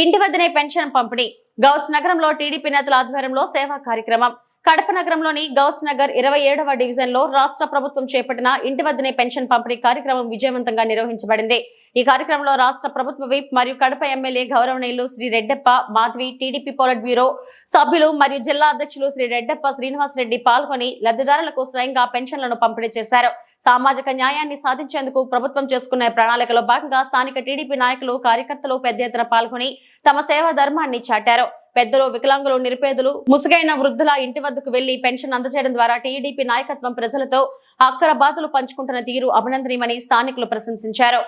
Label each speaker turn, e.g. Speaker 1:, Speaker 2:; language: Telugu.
Speaker 1: ఇంటి వద్దనే పెన్షన్ పంపిణీ. గౌస్ నగరంలో టీడీపీ నేతల ఆధ్వర్యంలో సేవా కార్యక్రమం. కడప నగరంలోని గౌస్ నగర్ ఇరవై ఏడవ డివిజన్లో రాష్ట్ర ప్రభుత్వం చేపట్టిన ఇంటి వద్దనే పెన్షన్ పంపిణీ కార్యక్రమం విజయవంతంగా నిర్వహించబడింది. ఈ కార్యక్రమంలో రాష్ట్ర ప్రభుత్వ విప్ మరియు కడప ఎమ్మెల్యే గౌరవనీయులు Shri Reddappa Madhavi TDP politburo bureau మరియు జిల్లా అధ్యక్షులు శ్రీ రెడ్డప్ప శ్రీనివాస్ రెడ్డి పాల్గొని లబ్ధిదారులకు స్వయంగా పెన్షన్లను పంపిణీ చేశారు. సామాజిక న్యాయాన్ని సాధించేందుకు ప్రభుత్వం చేసుకున్న ప్రణాళికలో భాగంగా స్థానిక టీడీపీ నాయకులు కార్యకర్తలు పెద్ద ఎత్తున పాల్గొని తమ సేవా ధర్మాన్ని చాటారు. పెద్దలు వికలాంగులు నిరుపేదలు ముసుగైన వృద్ధుల ఇంటి వద్దకు వెళ్ళి పెన్షన్ అందజేయడం ద్వారా టీడీపీ నాయకత్వం ప్రజలతో అక్కర బాధలు పంచుకుంటున్న తీరు అభినందనీయమని స్థానికులు ప్రశంసించారు.